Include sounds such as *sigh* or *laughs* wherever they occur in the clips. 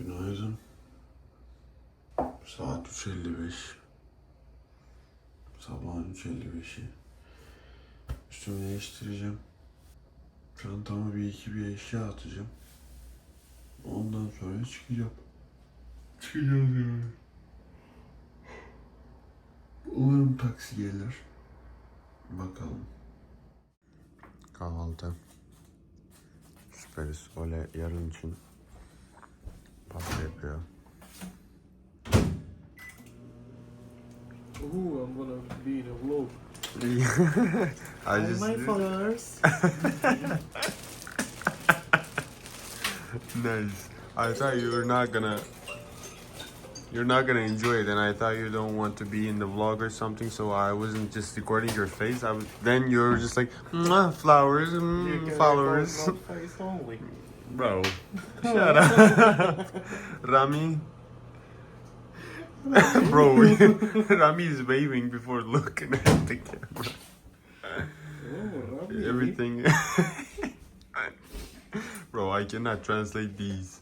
Günaydın. Saat 3.55. Sabahın 3.55'i. Üstümü değiştireceğim. Çantama bir iki bir eşya atacağım. Ondan sonra çıkacağım. Çıkacağız yani. Umarım taksi gelir. Bakalım. Kahvaltı. Süperiz. Öyle yarın için pasta yapıyor. Ooh, I'm gonna be in a vlog. I just my followers. *laughs* nice. I thought you were not gonna. You're not gonna enjoy it, and I thought you don't want to be in the vlog or something, so I wasn't just recording your face. I was. Then you were just like, flowers, mm, followers, *laughs* record vlog face only. bro. *laughs* Oh, shut up, *laughs* Rami. *laughs* bro, Rami is waving before looking at the camera. Oh, Rami. Everything. Bro, I cannot translate these.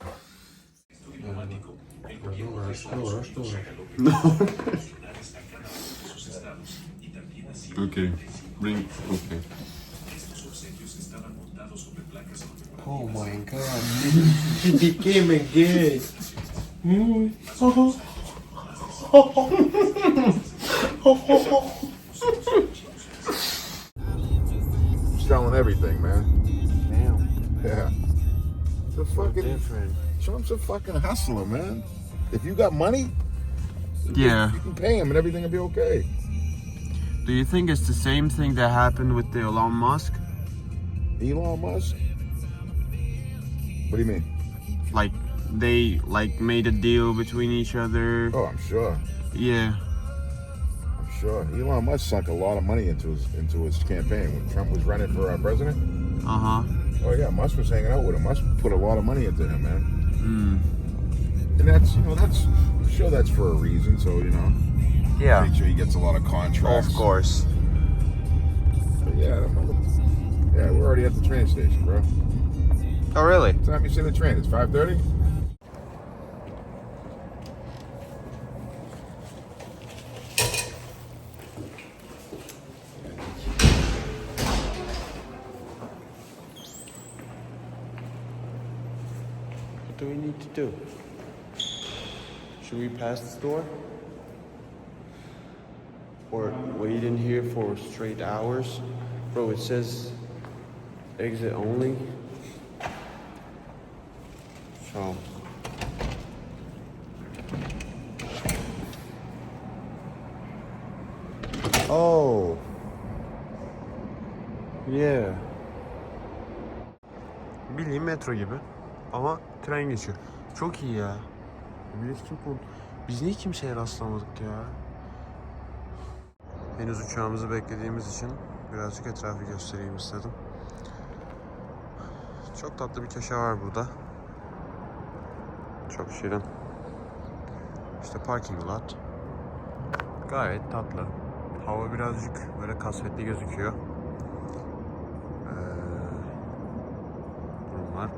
No. okay. Bring. Okay. Oh my god, he became a gay. Mm. selling everything, man. Damn. Yeah. The fucking Different. Trump's a fucking hustler, man. If you got money, Yeah. you can pay him and everything will be okay. Do you think it's the same thing that happened with the Elon Musk? Elon Musk. What do you mean? Like they like made a deal between each other. Oh, I'm sure. Yeah. I'm sure. Elon Musk sunk a lot of money into his into his campaign when Trump was running for uh, president. Uh huh. Oh yeah, Musk was hanging out with him. Musk put a lot of money into him, man. Mm. And that's you know that's I'm sure that's for a reason. So you know, Yeah. make sure he gets a lot of contracts. Of course. But yeah, I don't know. yeah, we're already at the train station, bro. Oh really? What time you see the train? It's 5.30? What do we need to do? Should we pass this door? Or wait in here for straight hours? Bro, it says exit only. So. Oh. Yeah. Bildiğin metro gibi. Ama tren geçiyor. Çok iyi ya. Millet kim konu? Biz niye kimseye rastlamadık ya? Henüz uçağımızı beklediğimiz için birazcık etrafı göstereyim istedim. Çok tatlı bir köşe var burada. Çok şirin. İşte parking lot. Gayet tatlı. Hava birazcık böyle kasvetli gözüküyor. Ee,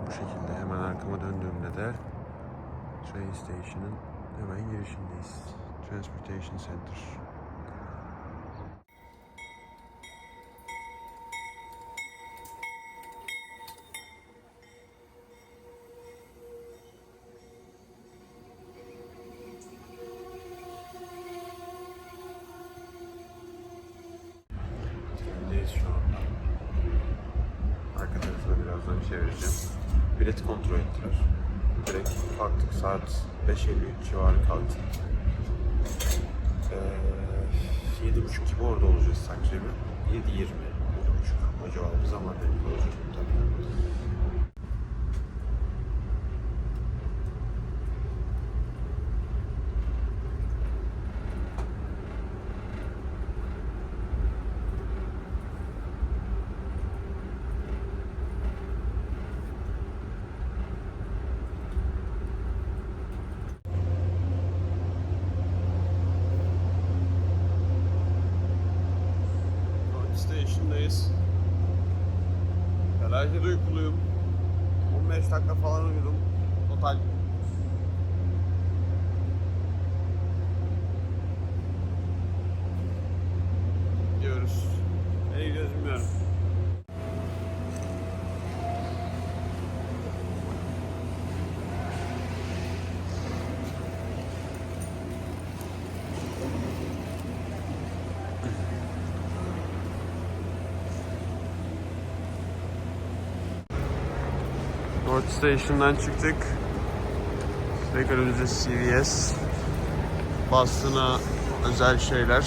bu şekilde. Hemen arkama döndüğümde de train station'ın hemen girişindeyiz. Transportation Center. Felaket uykuluyum. 15 dakika falan uyudum. Total gidiyoruz. Nereye gidiyoruz bilmiyorum. North Station'dan çıktık. Direkt önümüzde CVS. Boston'a özel şeyler.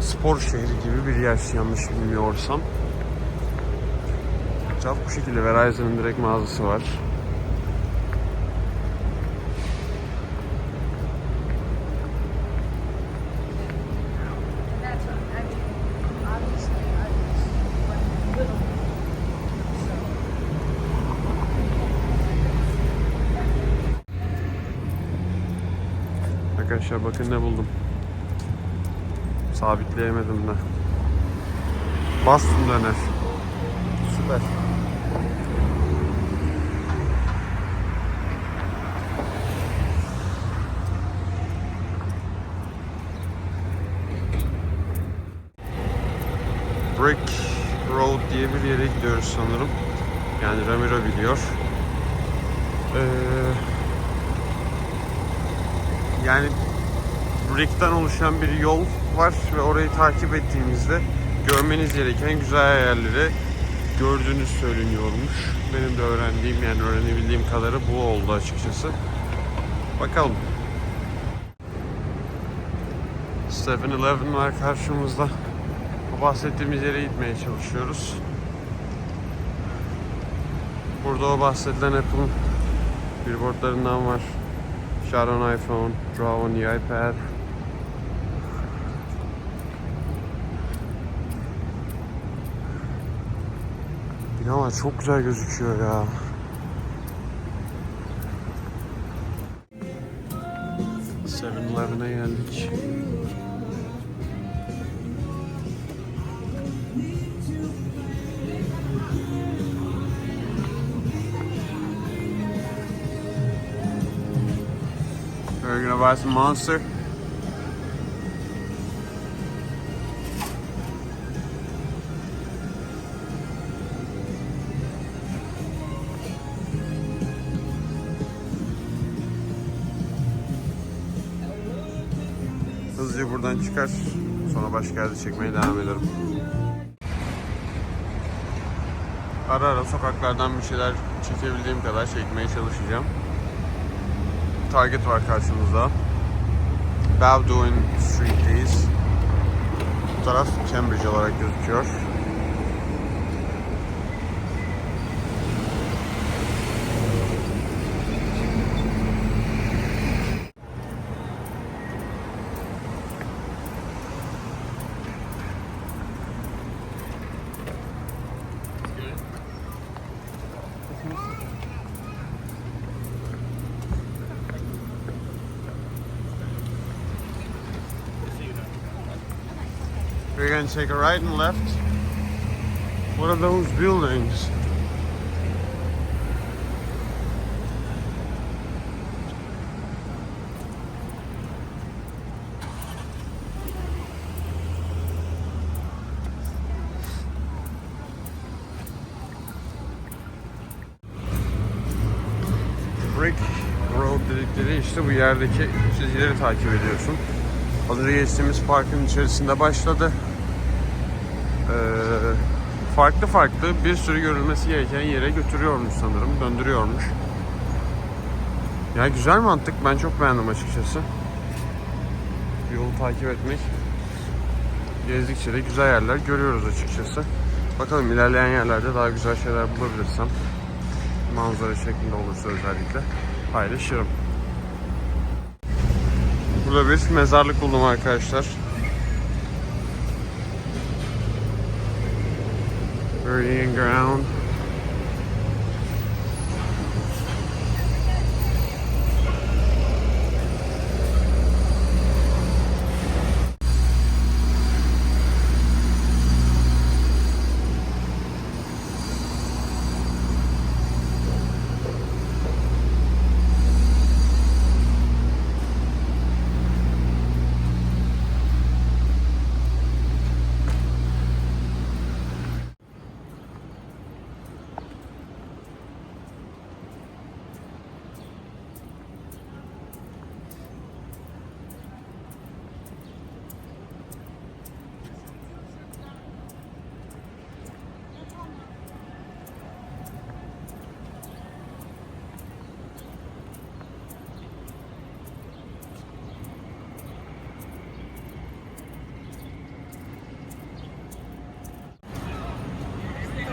Spor şehri gibi bir yer yanlış bilmiyorsam. Etraf bu şekilde Verizon'ın direkt mağazası var. Arkadaşlar bakın ne buldum. Sabitleyemedim de. Boston döner. Süper. Brick Road diye bir yere gidiyoruz sanırım. Yani Ramiro biliyor. Ee, yani brickten oluşan bir yol var ve orayı takip ettiğinizde görmeniz gereken güzel yerleri gördüğünüz söyleniyormuş. Benim de öğrendiğim yani öğrenebildiğim kadarı bu oldu açıkçası. Bakalım. 7-Eleven var karşımızda. O bahsettiğimiz yere gitmeye çalışıyoruz. Burada o bahsedilen Apple'ın billboardlarından var. Shot on iPhone, draw on the iPad. Binalar çok güzel gözüküyor ya. Seven Eleven'e geldik. Buy some Monster. Hızlıca buradan çıkar. Sonra başka yerde çekmeye devam ederim. Ara ara sokaklardan bir şeyler çekebildiğim kadar çekmeye çalışacağım. Target var karşımızda. Baldwin Street'teyiz. Bu taraf Cambridge olarak gözüküyor. Gonna take a right and left. What are those buildings? Brick Road dedikleri işte bu yerdeki çizgileri takip ediyorsun. Az önce geçtiğimiz parkın içerisinde başladı. Ee, farklı farklı bir sürü görülmesi gereken yere götürüyormuş sanırım. Döndürüyormuş. Ya güzel mantık. Ben çok beğendim açıkçası. Yolu takip etmek. Gezdikçe de güzel yerler görüyoruz açıkçası. Bakalım ilerleyen yerlerde daha güzel şeyler bulabilirsem manzara şeklinde olursa özellikle paylaşırım. Burada bir mezarlık buldum arkadaşlar. partying ground.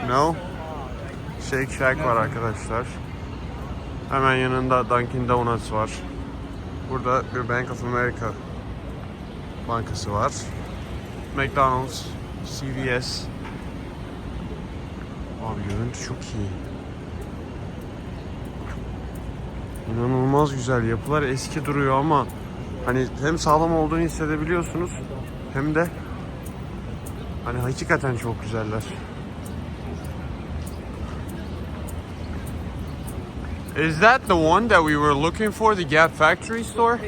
Know? Shake Shack var arkadaşlar. Hemen yanında Dunkin Donuts var. Burada bir Bank of America bankası var. McDonald's, CVS. Abi görüntü çok iyi. İnanılmaz güzel. Yapılar eski duruyor ama hani hem sağlam olduğunu hissedebiliyorsunuz hem de hani hakikaten çok güzeller. Is that the one that we were looking for, the Gap Factory store?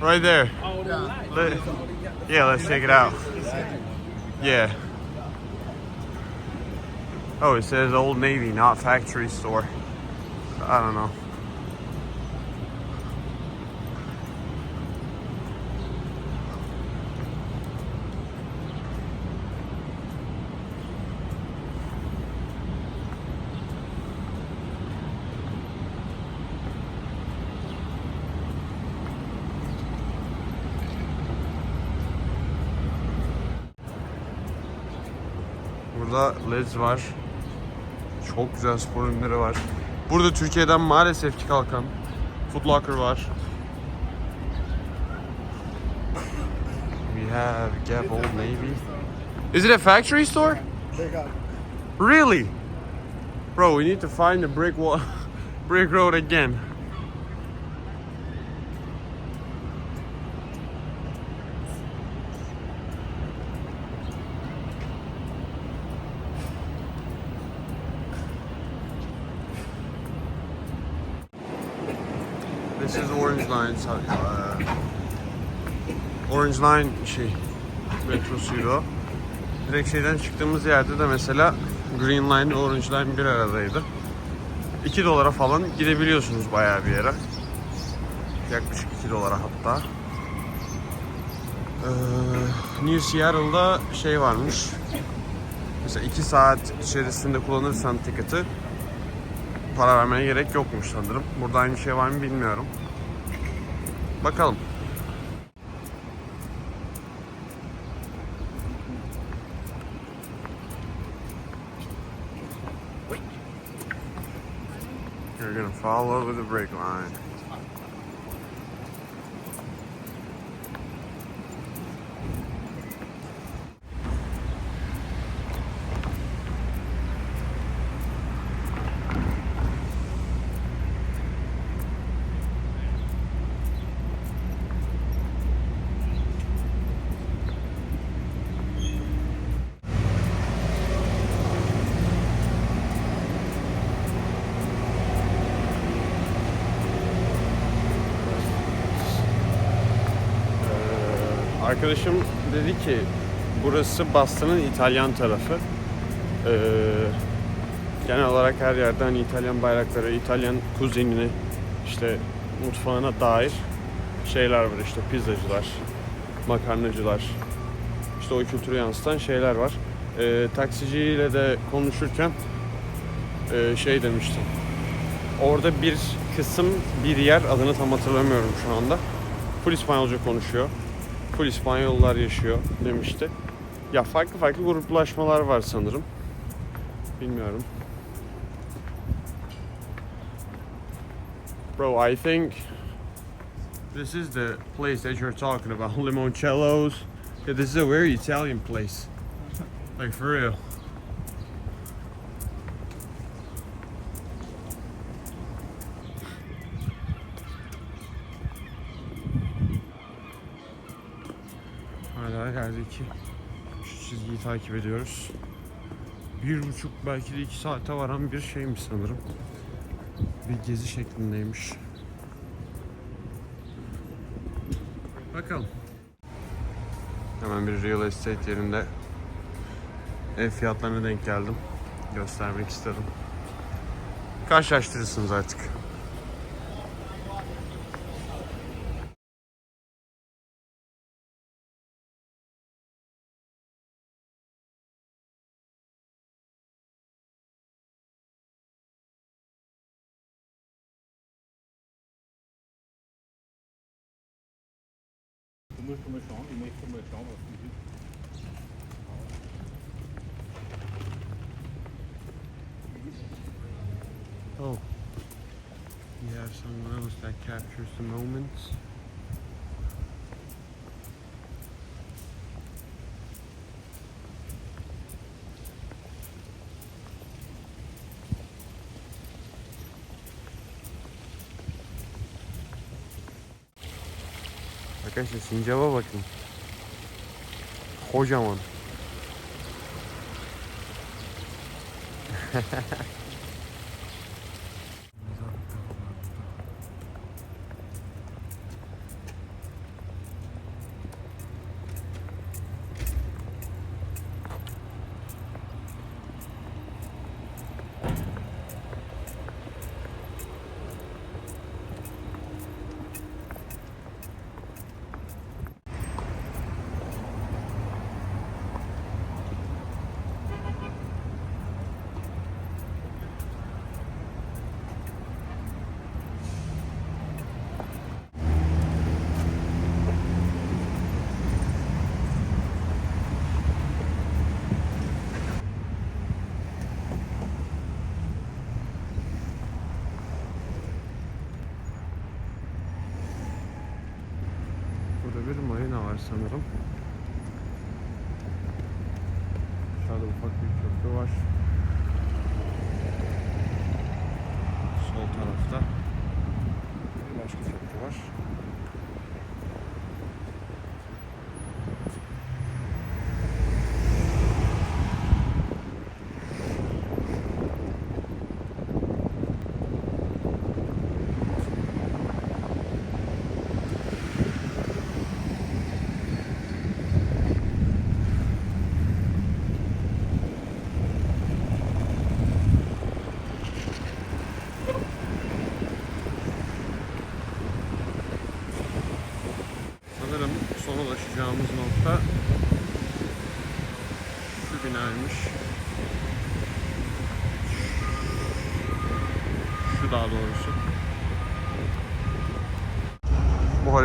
Right there. Let- yeah, let's check it out. Yeah. Oh, it says Old Navy, not factory store. I don't know. Burada Leds var. Çok güzel spor ürünleri var. Burada Türkiye'den maalesef ki kalkan Foot Locker var. We have Gap Old Navy. Is it a factory store? Really? Bro, we need to find the brick wall, *laughs* brick road again. This is Orange Line. Orange Line şey metrosuydu. Direkt şeyden çıktığımız yerde de mesela Green Line, Orange Line bir aradaydı. 2 dolara falan gidebiliyorsunuz bayağı bir yere. Yaklaşık 2 dolara hatta. Ee, New Seattle'da şey varmış. Mesela 2 saat içerisinde kullanırsan tiketi para vermeye gerek yokmuş sanırım. Burada aynı şey var mı bilmiyorum. Bakalım. You're gonna fall over the brake line. Arkadaşım dedi ki burası Boston'ın İtalyan tarafı. Ee, genel olarak her yerde hani İtalyan bayrakları, İtalyan kuzinini işte mutfağına dair şeyler var işte pizzacılar, makarnacılar, işte o kültürü yansıtan şeyler var. Ee, taksiciyle de konuşurken e, şey demiştim. Orada bir kısım, bir yer adını tam hatırlamıyorum şu anda. Full İspanyolca konuşuyor. Full İspanyollar yaşıyor demişti. Ya farklı farklı gruplaşmalar var sanırım. Bilmiyorum. Bro, I think this is the place that you're talking about. *laughs* Limoncello's. Yeah, this is a very Italian place. Like for real. Hala geldik. Şu çizgiyi takip ediyoruz. Bir buçuk belki de iki saate varan bir şeymiş sanırım. Bir gezi şeklindeymiş. Bakalım. Hemen bir real estate yerinde ev fiyatlarına denk geldim. Göstermek istedim. Karşılaştırırsınız artık. Arkadaşlar sincaba bakın. Kocaman. *laughs*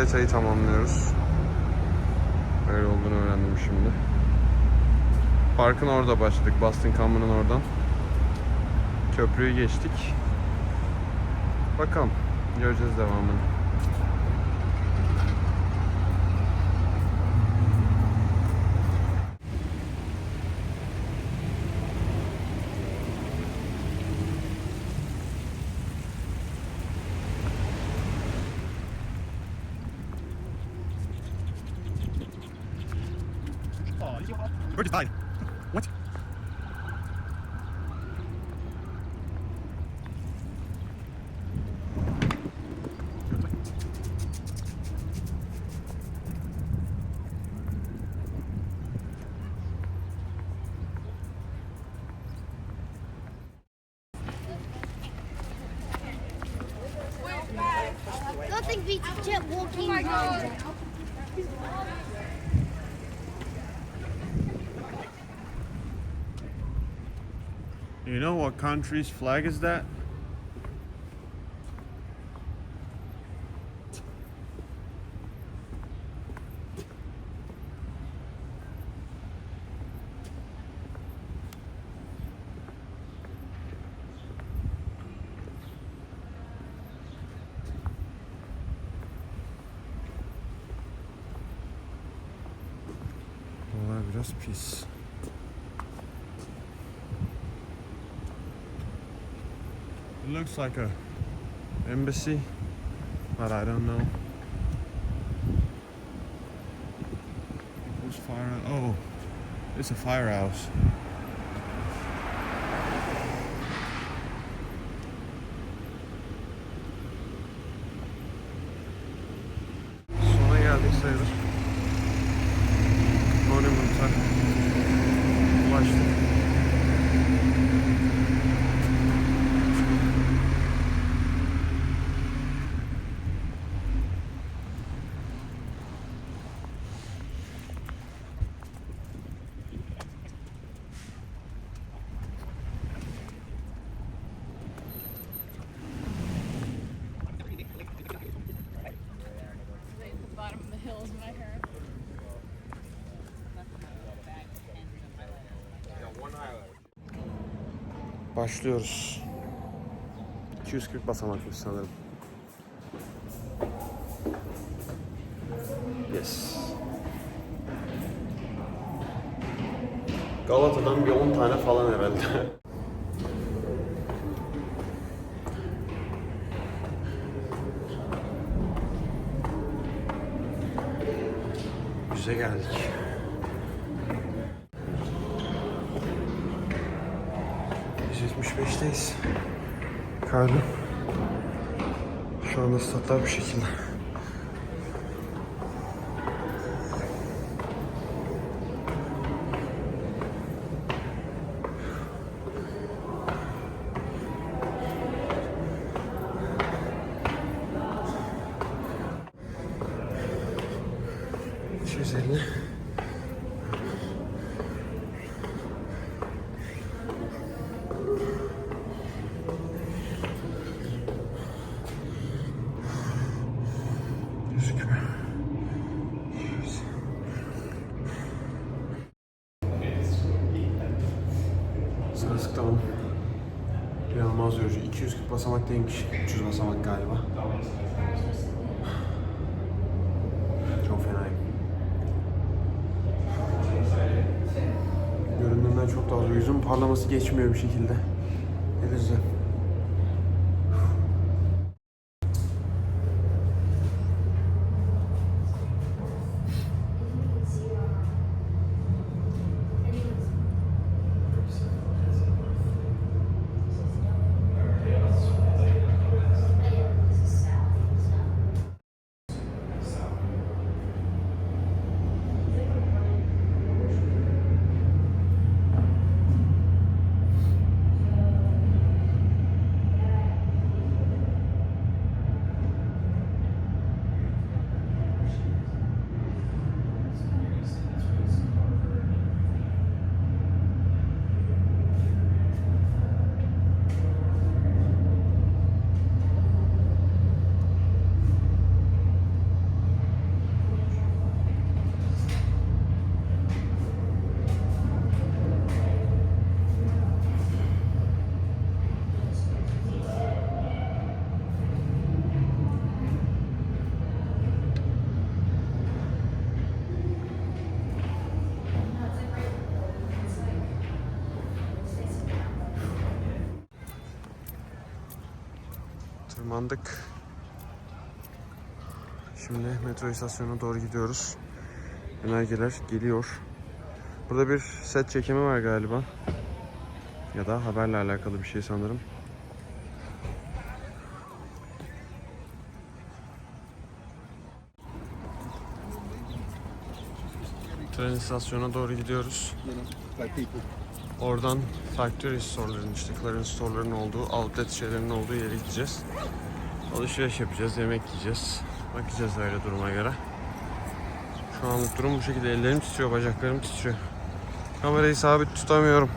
haritayı tamamlıyoruz. Öyle olduğunu öğrendim şimdi. Parkın orada başladık. Boston Common'ın oradan. Köprüyü geçtik. Bakalım. Göreceğiz devamını. Nothing beats jet walking. Oh. You know what country's flag is that? Looks like a embassy, but I don't know. Fire? Oh, it's a firehouse. Başlıyoruz. 240 basamakmış sanırım. Yes. Galata'dan bir 10 tane falan herhalde. *laughs* Karlı. Şu anda statlar bu şekilde. Çok zor. Yüzüm parlaması geçmiyor bir şekilde. Ne güzel. Tırmandık. Şimdi metro istasyonuna doğru gidiyoruz. Önergeler geliyor. Burada bir set çekimi var galiba. Ya da haberle alakalı bir şey sanırım. Tren istasyonuna doğru gidiyoruz. Oradan factory store'ların işte clearance store'ların olduğu, outlet şeylerin olduğu yere gideceğiz. Alışveriş yapacağız, yemek yiyeceğiz. Bakacağız öyle duruma göre. Şu anlık durum bu şekilde. Ellerim titriyor, bacaklarım titriyor. Kamerayı sabit tutamıyorum.